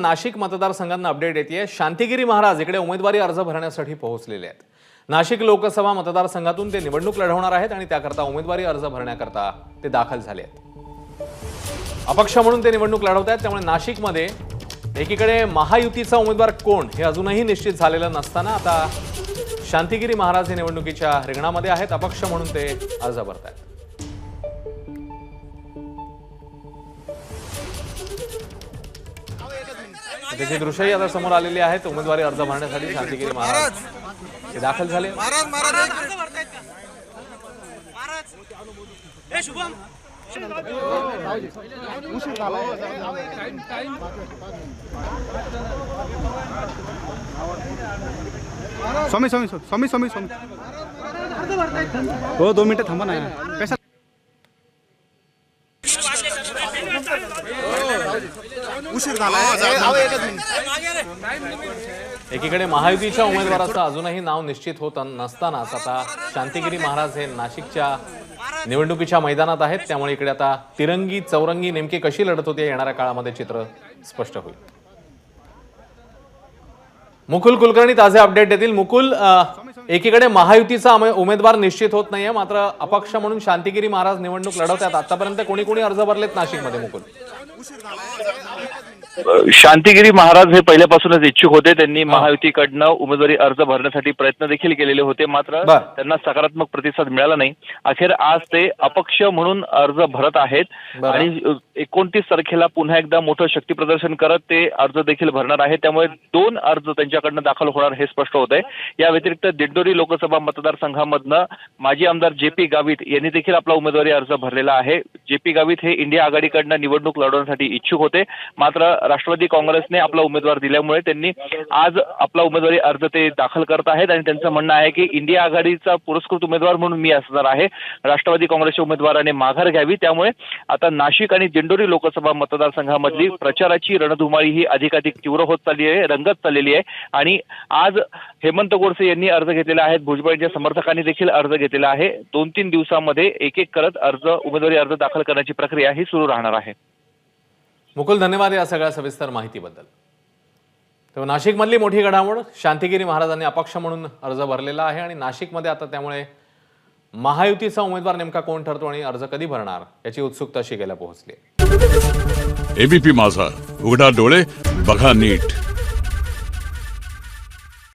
Nashik मतदारसंघांना update येते शांतिगिरी महाराज इकडे उमेदवारी अर्ज भरण्यासाठी पोहोचलेले आहेत. नाशिक लोकसभा मतदारसंघातून ते निवडणूक लढवणार आहेत आणि त्याकरता उमेदवारी अर्ज भरण्याकरता ते दाखल झाले आहेत. अपक्ष म्हणून ते निवडणूक लढवत आहेत त्यामुळे नाशिकमध्ये एकीकडे महायुतीचा उमेदवार कोण हे अजूनही निश्चित झालेलं नसताना आता शांतिगिरी महाराज हे निवडणुकीच्या रिंगणामध्ये आहेत. अपक्ष म्हणून ते अर्ज भरत आहेत. त्याची दृश्यही आता समोर आलेली आहेत उमेदवारी अर्ज भरण्यासाठी शांतिगिरी महाराज हे दाखल झाले. महाराज महाराज ए शुभम स्वामी स्वामी स्वामी स्वामी स्वामी हो दोन मिनिटं थांबा ना. कशा उशीर झाला मिनिट. एकीकडे महायुतीच्या उमेदवाराचं अजूनही नाव निश्चित होत नसतानाच आता शांतिगिरी महाराज हे नाशिकच्या निवडणुकीच्या मैदानात आहेत. त्यामुळे इकडे आता तिरंगी चौरंगी नेमकी कशी लढत होती येणाऱ्या काळामध्ये चित्र स्पष्ट होईल. मुकुल कुलकर्णी ताजे अपडेट देतील. मुकुल एकीकडे महायुतीचा उमेदवार निश्चित होत नाहीये मात्र अपक्ष म्हणून शांतिगिरी महाराज निवडणूक लढवतात. आतापर्यंत कोणी कोणी अर्ज भरलेत नाशिकमध्ये मुकुल? शांतिगिरी महाराज हे पहिल्यापासूनच इच्छुक होते. त्यांनी महायुतीकडनं उमेदवारी अर्ज भरण्यासाठी प्रयत्न देखील केलेले होते. मात्र बर. त्यांना सकारात्मक प्रतिसाद मिळाला नाही. अखेर आज ते अपक्ष म्हणून अर्ज भरत आहेत. बरं. आणि एकोणतीस तारखेला पुन्हा एकदा मोठं शक्ती प्रदर्शन करत ते अर्ज देखील भरणार आहेत. त्यामुळे दोन अर्ज त्यांच्याकडनं दाखल होणार हे स्पष्ट होत आहे. या व्यतिरिक्त दिंडोरी लोकसभा मतदारसंघामधनं माजी आमदार जे पी गावित यांनी देखील आपला उमेदवारी अर्ज भरलेला आहे. जे पी गावित हे इंडिया आघाडीकडनं निवडणूक लढवण्यासाठी इच्छुक होते. मात्र राष्ट्रवादी काँग्रेसने आपला उमेदवार दिल्यामुळे त्यांनी आज आपला उमेदवारी अर्ज ते दाखल करत आहेत आणि त्यांचं म्हणणं आहे की इंडिया आघाडीचा पुरस्कृत उमेदवार म्हणून मी असणार आहे. राष्ट्रवादी काँग्रेसच्या उमेदवाराने माघार घ्यावी. त्यामुळे आता नाशिक आणि दिंडोरी लोकसभा मतदारसंघामधली प्रचाराची रणधुमाळी ही अधिकाधिक तीव्र होत चालली आहे रंगत चाललेली आहे. आणि आज हेमंत गोडसे यांनी अर्ज घेतलेला आहे. भुजबळांच्या समर्थकांनी देखील अर्ज घेतलेला आहे. दोन तीन दिवसामध्ये एक एक करत अर्ज उमेदवारी अर्ज दाखल करण्याची प्रक्रिया ही सुरू राहणार आहे. मुकुल धन्यवाद या सगळ्या सविस्तर माहितीबद्दल. तर नाशिकमधली मोठी घडामोड शांतिगिरी महाराजांनी अपक्ष म्हणून अर्ज भरलेला आहे आणि नाशिकमध्ये आता त्यामुळे महायुतीचा उमेदवार नेमका कोण ठरतो आणि अर्ज कधी भरणार याची उत्सुकता शिकायला पोहोचली एबीपी माझा उघडा डोळे बघा नीट.